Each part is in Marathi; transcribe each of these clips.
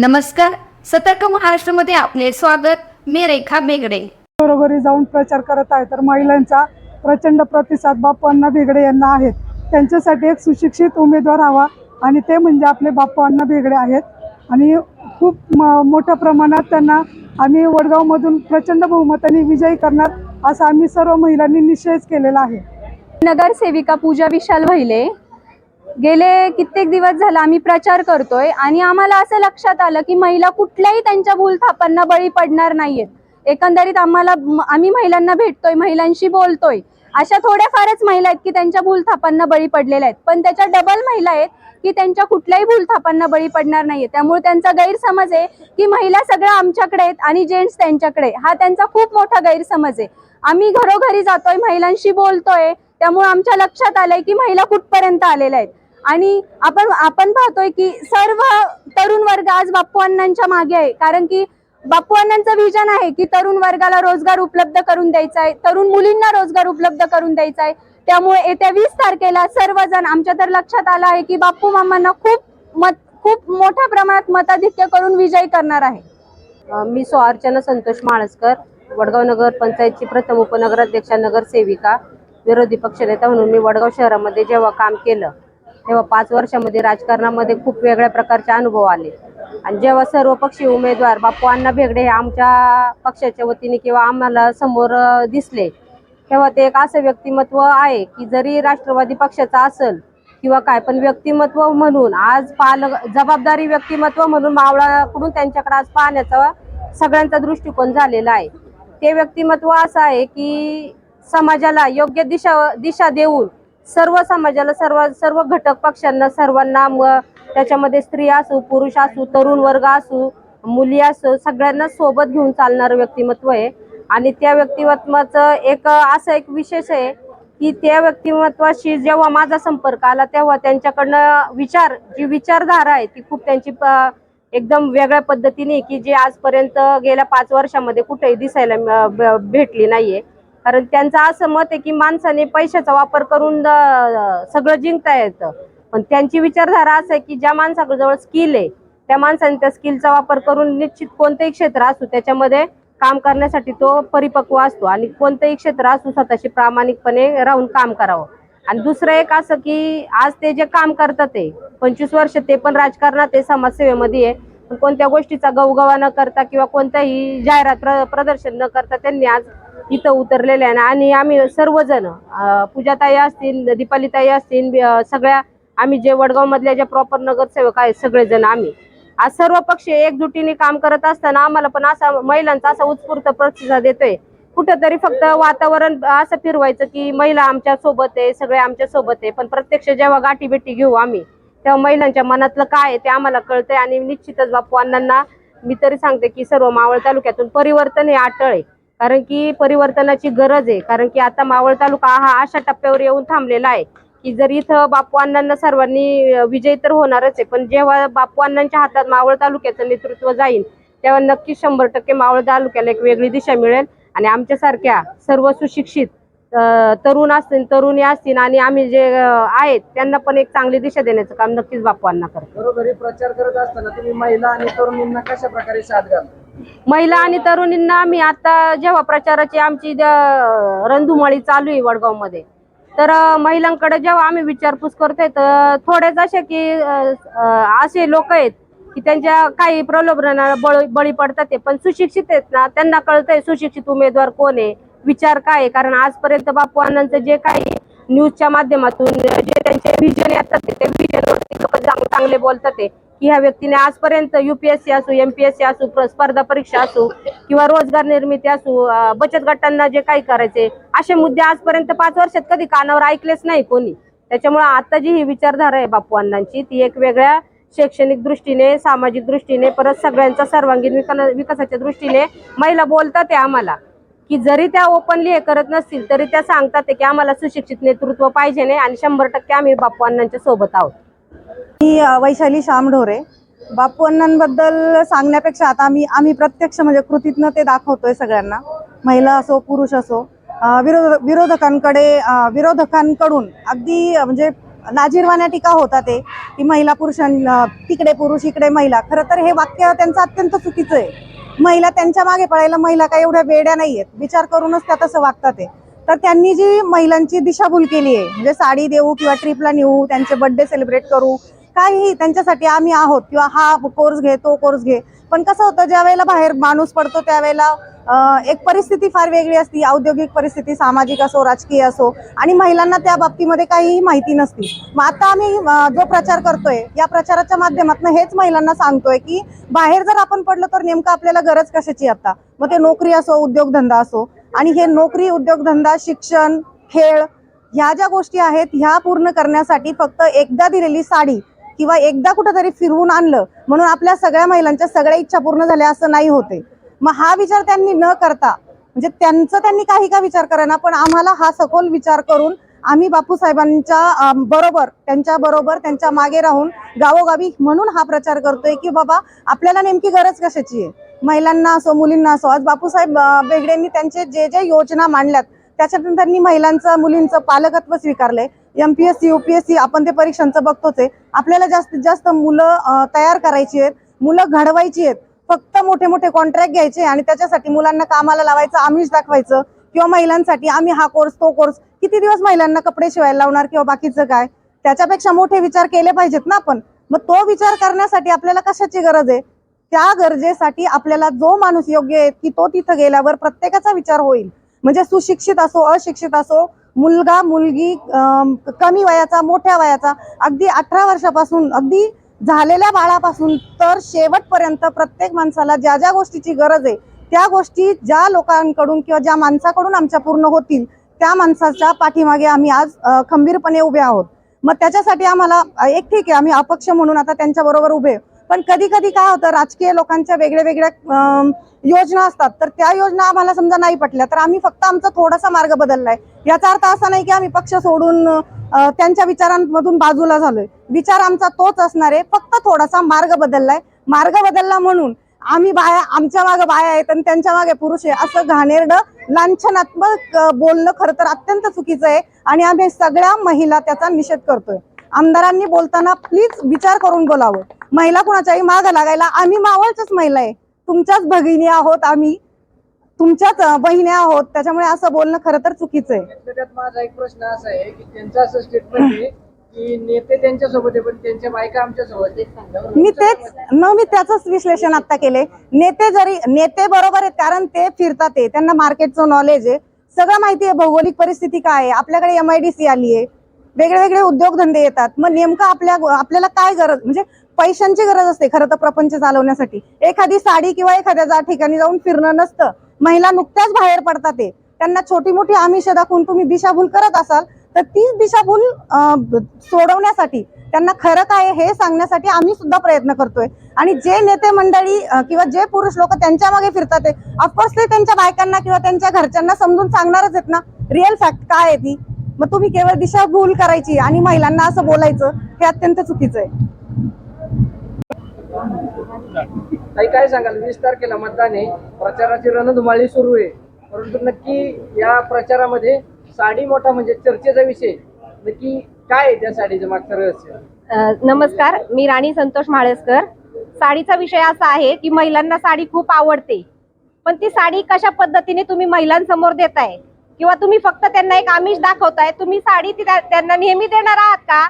नमस्कार सतर्क महाराष्ट्रामध्ये आपले स्वागत. मी रेखा बेगडे. घरोघरी जाऊन प्रचार करत आहे. तर महिलांचा प्रचंड प्रतिसाद बाप्पू अण्णा बेगडे यांना आहेत. त्यांच्यासाठी एक सुशिक्षित उमेदवार हवा आणि ते म्हणजे आपले बाप्पू अण्णा बेगडे आहेत. आणि खूप म मोठ्या प्रमाणात त्यांना आम्ही वडगावमधून प्रचंड बहुमताने विजयी करणार असा आम्ही सर्व महिलांनी निश्चयच केलेला आहे. नगरसेविका पूजा विशाल व्हायले गेले कित्येक दिवस झाला आम्ही प्रचार करतोय आणि आम्हाला असं लक्षात आलं की महिला कुठल्याही त्यांच्या भूलथापांना बळी पडणार नाहीयेत. एकंदरीत आम्हाला आम्ही महिलांना भेटतोय महिलांशी बोलतोय. अशा थोड्याफारच महिला आहेत की त्यांच्या भूलथापांना बळी पडलेल्या आहेत. पण त्याच्या डबल महिला आहेत की त्यांच्या कुठल्याही भूलथापांना बळी पडणार नाहीये त्यामुळे त्यांचा गैरसमज आहे की महिला सगळ्या आमच्याकडे आहेत आणि जेंट्स त्यांच्याकडे हा त्यांचा खूप मोठा गैरसमज आहे. आम्ही घरोघरी जातोय महिलांशी बोलतोय. त्यामुळे आमच्या लक्षात आलंय की महिला कुठपर्यंत आलेल्या आहेत. आणि आपण आपण पाहतोय की सर्व तरुण वर्ग आज बाप्पू अण्णांच्या मागे आहे. कारण की बाप्पू अण्णांचं विजन आहे की तरुण वर्गाला रोजगार उपलब्ध करून द्यायचा आहे. तरुण मुलींना रोजगार उपलब्ध करून द्यायचा आहे. त्यामुळे येत्या वीस तारखेला सर्वजण आमच्या तर लक्षात आलं आहे की बाप्पू मामांना खूप मत खूप मोठ्या प्रमाणात मताधिक्य करून विजयी करणार आहे. मी सो अर्चना संतोष माळसकर वडगाव नगर पंचायतची प्रथम उपनगराध्यक्षा नगरसेविका विरोधी पक्षनेता म्हणून मी वडगाव शहरामध्ये जेव्हा काम केलं तेव्हा पाच वर्षामध्ये राजकारणामध्ये खूप वेगळ्या प्रकारचे अनुभव आले. आणि जेव्हा सर्वपक्षी उमेदवार बाप्पू अण्णा भेगडे हे आमच्या पक्षाच्या वतीने किंवा आम्हाला समोर दिसले तेव्हा ते एक असं व्यक्तिमत्व आहे की जरी राष्ट्रवादी पक्षाचा असेल किंवा काय पण व्यक्तिमत्व म्हणून आज पाल जबाबदारी व्यक्तिमत्व म्हणून मावळाकडून त्यांच्याकडे आज पाहण्याचा सगळ्यांचा दृष्टिकोन झालेला आहे. ते व्यक्तिमत्व असं आहे की समाजाला योग्य दिशा दिशा देऊन सर्व समाजाला सर्व सर्व घटक पक्षांना सर्वांना मग त्याच्यामध्ये स्त्री असू पुरुष असू तरुण वर्ग असू मुली असो सगळ्यांना सोबत घेऊन चालणारं व्यक्तिमत्व आहे. आणि त्या व्यक्तिमत्वाचं एक असं एक विशेष आहे की त्या व्यक्तिमत्वाशी जेव्हा माझा संपर्क आला तेव्हा त्यांच्याकडनं विचार जी विचारधारा आहे ती खूप त्यांची प- एकदम वेगळ्या पद्धतीने की जी आजपर्यंत गेल्या पाच वर्षामध्ये कुठेही दिसायला भेटली नाहीये. कारण त्यांचं असं मत आहे की माणसाने पैशाचा वापर करून सगळं जिंकता येतं. पण त्यांची विचारधारा असं आहे की ज्या माणसाजवळ स्किल आहे त्या माणसाने त्या स्किलचा वापर करून निश्चित कोणतंही क्षेत्र असू त्याच्यामध्ये काम करण्यासाठी तो परिपक्व असतो. आणि कोणतंही क्षेत्र असू स्वतःशी प्रामाणिकपणे राहून काम करावं. आणि दुसरं एक असं की आज ते जे काम करतात ते पंचवीस वर्ष ते पण राजकारणात आहे समाजसेवेमध्ये आहे. पण कोणत्या गोष्टीचा गवगवा न करता किंवा कोणताही जाहिरात प्रदर्शन न करता त्यांनी आज इथं उतरलेले आहे आणि आम्ही सर्वजण पूजाताई असतील दीपालीताई असतील सगळ्या आम्ही जे वडगाव मधल्या ज्या प्रॉपर नगरसेवक आहेत सगळेजण आम्ही. आज सर्व पक्ष एकजुटीने काम करत असताना आम्हाला पण असा महिलांचा असा उत्स्फूर्त प्रतिसाद येतोय कुठंतरी फक्त वातावरण असं फिरवायचं की महिला आमच्यासोबत आहे सगळे आमच्यासोबत आहे. पण प्रत्यक्ष जेव्हा गाठी भेटी घेऊ आम्ही तेव्हा महिलांच्या मनातलं काय आहे ते आम्हाला कळतंय. आणि निश्चितच बापू अण्णांना मी तरी सांगते की सर्व मावळ तालुक्यातून परिवर्तन हे आटळ आहे. कारण की परिवर्तनाची गरज आहे. कारण की आता मावळ तालुका हा अशा टप्प्यावर येऊन थांबलेला आहे की जर इथं बापू अण्णांना सर्वांनी विजय विजयी तर होणारच आहे. पण जेव्हा बापू अण्णांच्या हातात मावळ तालुक्याचं नेतृत्व जाईल तेव्हा नक्की शंभर टक्के मावळ तालुक्याला एक वेगळी दिशा मिळेल. आणि आमच्यासारख्या सर्व सुशिक्षित तरुण असतील तरुणी असतील आणि आम्ही जे आहेत त्यांना पण एक चांगली दिशा देण्याचं काम नक्कीच बापू अण्णा करतात घरोघरी प्रचार करत असताना तुम्ही महिला आणि तरुणींना कशा प्रकारे साथ घाल महिला आणि तरुणींना आम्ही आता जेव्हा प्रचाराची आमची रणधुमाळी चालू आहे वडगावमध्ये तर अं, महिलांकडे जेव्हा आम्ही विचारपूस करतोय तर थोडेच असे की असे लोक आहेत की त्यांच्या काही प्रलोभनाला बळी बळी पडतात ते पण सुशिक्षित आहेत ना त्यांना कळतंय सुशिक्षित उमेदवार कोण आहे विचार काय आहे? कारण आजपर्यंत बापू अण्णांचं जे काही न्यूजच्या माध्यमातून जे त्यांचे विजन येतात ते, त्या विजनवरती लोक चांगले बोलतात ते की ह्या व्यक्तीने आजपर्यंत युपीएससी असू एमपीएससी असो स्पर्धा परीक्षा असू किंवा रोजगार निर्मिती असू बचत गटांना जे काही करायचे असे मुद्दे आजपर्यंत पाच वर्षात कधी कानावर ऐकलेच नाही कोणी. त्याच्यामुळे आता जी ही विचारधारा आहे बापू अण्णांची. ती एक वेगळ्या शैक्षणिक दृष्टीने सामाजिक दृष्टीने परत सगळ्यांचा सर्वांगीण विकासाच्या दृष्टीने महिला बोलतात ते आम्हाला. की जरी त्या ओपनली हे करत नसतील तरी त्या सांगतात की आम्हाला सुशिक्षित नेतृत्व पाहिजे नाही आणि शंभर टक्के आम्ही बापू अण्णांच्या सोबत आहोत. मी वैशाली वैशाली ढोरे बापू अण्णांबद्दल सांगण्यापेक्षा आता आम्ही आम्ही प्रत्यक्ष म्हणजे कृतीतनं ते दाखवतोय सगळ्यांना. महिला असो पुरुष असो विरोध विरोधकांकडे विरोधकांकडून अगदी म्हणजे लाजीरवाण्या टीका होतात ते की महिला पुरुषां तिकडे पुरुष इकडे महिला. खरं तर हे वाक्य त्यांचं अत्यंत चुकीचं आहे. महिला त्यांच्या मागे पळायला महिला काही एवढ्या वेड्या नाही आहेत विचार करूनच त्या तसं वागतात ते. तर त्यांनी जी महिलांची दिशाभूल केली आहे म्हणजे साडी देऊ किंवा ट्रिपला नेऊ त्यांचे बर्थडे सेलिब्रेट करू काहीही त्यांच्यासाठी आम्ही आहोत किंवा हा कोर्स घे तो कोर्स घे पण कसं होतं ज्या वेळेला बाहेर माणूस पडतो त्यावेळेला एक परिस्थिती फार वेगळी असती. औद्योगिक परिस्थिती सामाजिक असो राजकीय असो आणि महिलांना त्या बाबतीमध्ये काहीही माहिती नसती. मग आता आम्ही जो प्रचार करतोय या प्रचाराच्या माध्यमातून हेच महिलांना सांगतोय की बाहेर जर आपण पडलो तर नेमकं आपल्याला गरज कशाची आता? मग ते नोकरी असो उद्योगधंदा असो आणि हे नोकरी उद्योगधंदा शिक्षण खेळ ह्या ज्या गोष्टी आहेत ह्या पूर्ण करण्यासाठी फक्त एकदा दिलेली साडी किंवा एकदा कुठंतरी फिरवून आणलं म्हणून आपल्या सगळ्या महिलांच्या सगळ्या इच्छा पूर्ण झाल्या असं नाही होते. मग हा विचार त्यांनी न करता म्हणजे त्यांचं त्यांनी काही का विचार करायना पण आम्हाला हा सखोल विचार करून आम्ही बापूसाहेबांच्या बरोबर त्यांच्या बरोबर त्यांच्या मागे राहून गावोगावी म्हणून हा प्रचार करतोय की बाबा आपल्याला नेमकी गरज कशाची आहे? महिलांना असो मुलींना असो आज बापूसाहेब बेगडेंनी त्यांचे जे जे योजना मांडल्यात त्याच्यातून त्यांनी महिलांचं मुलींचं पालकत्व स्वीकारलंय. एस युपीएससी आपण ते परीक्षांचं बघतोच. आहे आपल्याला जास्तीत जास्त मुलं तयार करायची आहेत मुलं घडवायची आहेत. फक्त मोठे मोठे कॉन्ट्रॅक्ट घ्यायचे आणि त्याच्यासाठी मुलांना कामाला लावायचं आमिष दाखवायचं किंवा महिलांसाठी आम्ही हा कोर्स तो कोर्स किती दिवस महिलांना कपडे शिवायला लावणार किंवा बाकीचं काय? त्याच्यापेक्षा मोठे विचार केले पाहिजेत ना आपण. मग तो विचार करण्यासाठी आपल्याला कशाची गरज आहे? त्या गरजेसाठी आपल्याला जो माणूस योग्य आहे की तो तिथं गेल्यावर प्रत्येकाचा विचार होईल. म्हणजे सुशिक्षित असो अशिक्षित असो मुलगा मुलगी कमी वयाचा मोठ्या वयाचा अगदी अठरा वर्षापासून अगदी झालेल्या बाळापासून तर शेवटपर्यंत प्रत्येक माणसाला ज्या ज्या गोष्टीची गरज आहे त्या गोष्टी ज्या लोकांकडून किंवा ज्या माणसाकडून आमच्या पूर्ण होतील त्या माणसाच्या पाठीमागे आम्ही आज खंबीरपणे उभे आहोत मग त्याच्यासाठी आम्हाला एक ठीक आहे आम्ही अपक्ष म्हणून आता त्यांच्या बरोबर उभे आहे. पण कधी कधी काय होतं राजकीय लोकांच्या वेगळ्या वेगळ्या योजना असतात. तर त्या योजना आम्हाला समजा नाही पटल्या तर आम्ही फक्त आमचा थोडासा मार्ग बदललाय. याचा अर्थ असा नाही की आम्ही पक्ष सोडून त्यांच्या विचारांमधून बाजूला झालोय. विचार आमचा तोच असणार आहे फक्त थोडासा मार्ग बदललाय. मार्ग बदलला म्हणून आम्ही बाया आमच्या मागे बाया आहेत आणि त्यांच्या मागे पुरुष आहे असं घाणेरडं लांछनात्मक बोलणं खरं तर अत्यंत चुकीचं आहे. आणि आम्ही सगळ्या महिला त्याचा निषेध करतोय. आमदारांनी बोलताना प्लीज विचार करून बोलावं. महिला कुणाच्याही माग लागायला आम्ही मावळच्याच महिला आहे. तुमच्याच भगिनी आहोत आम्ही. तुमच्याच बहिणी आहोत. त्याच्यामुळे असं बोलणं खरं तर चुकीचं आहे. माझा एक प्रश्न असा आहे की त्यांचं असं स्टेटमेंट आहे की नेते त्यांच्यासोबत आहे पण त्यांच्या बायका आमच्यासोबत आहे मी तेच मग मी त्याच विश्लेषण आता केले नेते जरी नेते बरोबर आहेत कारण ते फिरतात ते त्यांना मार्केटचं नॉलेज आहे. सगळं माहिती आहे भौगोलिक परिस्थिती काय आहे? आपल्याकडे एम आय डी सी आली आहे. वेगळे वेगळे उद्योगधंदे येतात. मग नेमकं आपल्या आपल्याला काय गरज? म्हणजे पैशांची गरज असते खरं तर प्रपंच चालवण्यासाठी. एखादी साडी किंवा एखाद्या जा ठिकाणी जाऊन फिरणं नसतं. महिला नुकत्याच बाहेर पडतात ते. त्यांना छोटी मोठी आमिष दाखवून तुम्ही दिशाभूल करत असाल तर तीच दिशाभूल सोडवण्यासाठी त्यांना खरं काय हे सांगण्यासाठी आम्ही सुद्धा प्रयत्न करतोय. आणि जे नेते मंडळी किंवा जे पुरुष लोक त्यांच्या मागे फिरतात ते ऑफकोर्स ते त्यांच्या बायकांना किंवा त्यांच्या घरच्यांना समजून सांगणारच आहेत ना. रिअल फॅक्ट काय आहे ती? मग तुम्ही केवळ दिशाभूल करायची आणि महिलांना असं बोलायचं हे अत्यंत चुकीचं आहे. ताई काय सांगाल? वीस तारखेला मतदान आहे प्रचाराची रणधुमाळी सुरू आहे. परंतु नक्की या प्रचारामध्ये साडी मोठा म्हणजे चर्चेचा विषय. नक्की काय त्या साडीचं मागचं रहस्य? नमस्कार मी राणी संतोष माळेसकर. साडीचा विषय असा आहे की महिलांना साडी खूप आवडते. पण ती साडी कशा पद्धतीने तुम्ही महिलांसमोर देताय? किंवा तुम्ही फक्त त्यांना एक आमिष दाखवताय तुम्ही साडी ती त्यांना नेहमी देणार आहात का?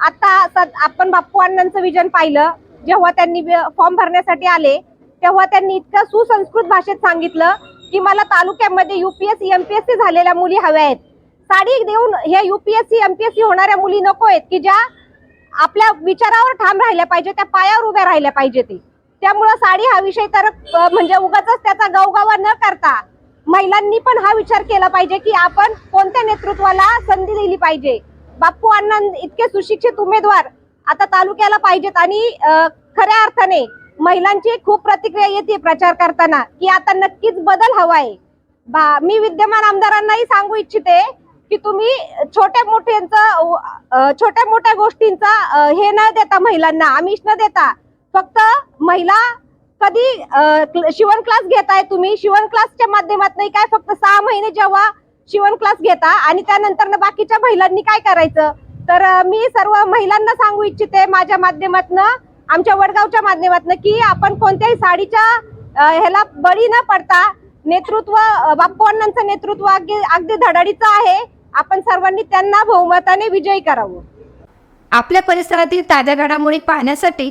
आता आपण बाप्पू अण्णांचं विजन पाहिलं जेव्हा त्यांनी फॉर्म भरण्यासाठी आले तेव्हा त्यांनी इतकं सुसंस्कृत भाषेत सांगितलं की मला तालुक्यामध्ये युपीएससी एमपीएससी झालेल्या मुली हव्या आहेत. साडी देऊन हे युपीएससी एमपीएससी होणाऱ्या मुली नको आहेत की ज्या आपल्या विचारावर ठाम राहिल्या पाहिजे त्या पायावर उभ्या राहिल्या पाहिजे ते त्यामुळं साडी हा विषय तर म्हणजे उगाच त्याचा गावगावा न करता महिलांनी पण हा विचार केला पाहिजे की आपण कोणत्या नेतृत्वाला संधी दिली पाहिजे? बाप्पू अण्णा इतके सुशिक्षित उमेदवार आता तालुक्याला पाहिजेत आणि खऱ्या अर्थाने महिलांची खूप प्रतिक्रिया येते प्रचार करताना की आता नक्कीच बदल हवाय. बा मी विद्यमान आमदारांनाही सांगू इच्छिते की तुम्ही छोट्या मोठ्यांचं छोट्या मोठ्या गोष्टींचा हे न देता महिलांना आमिष न देता फक्त महिला कधी क्ल- शिवण क्लास घेताय तुम्ही? शिवण क्लासच्या माध्यमातून काय फक्त सहा महिने जेव्हा शिवण क्लास घेता आणि त्यानंतर बाकीच्या महिलांनी काय करायचं? तर मी सर्व महिलांना सांगू इच्छिते माझ्या माध्यमातनं आमच्या वडगावच्या माध्यमातनं की आपण कोणत्याही साडीच्या ह्याला बळी न पडता नेतृत्व अ, बाप्पू अण्णांचं नेतृत्व अगदी अगदी धडाडीचं आहे. आपण सर्वांनी त्यांना बहुमताने विजयी करावं. आपल्या परिसरातील ताज्या घडामोडी पाहण्यासाठी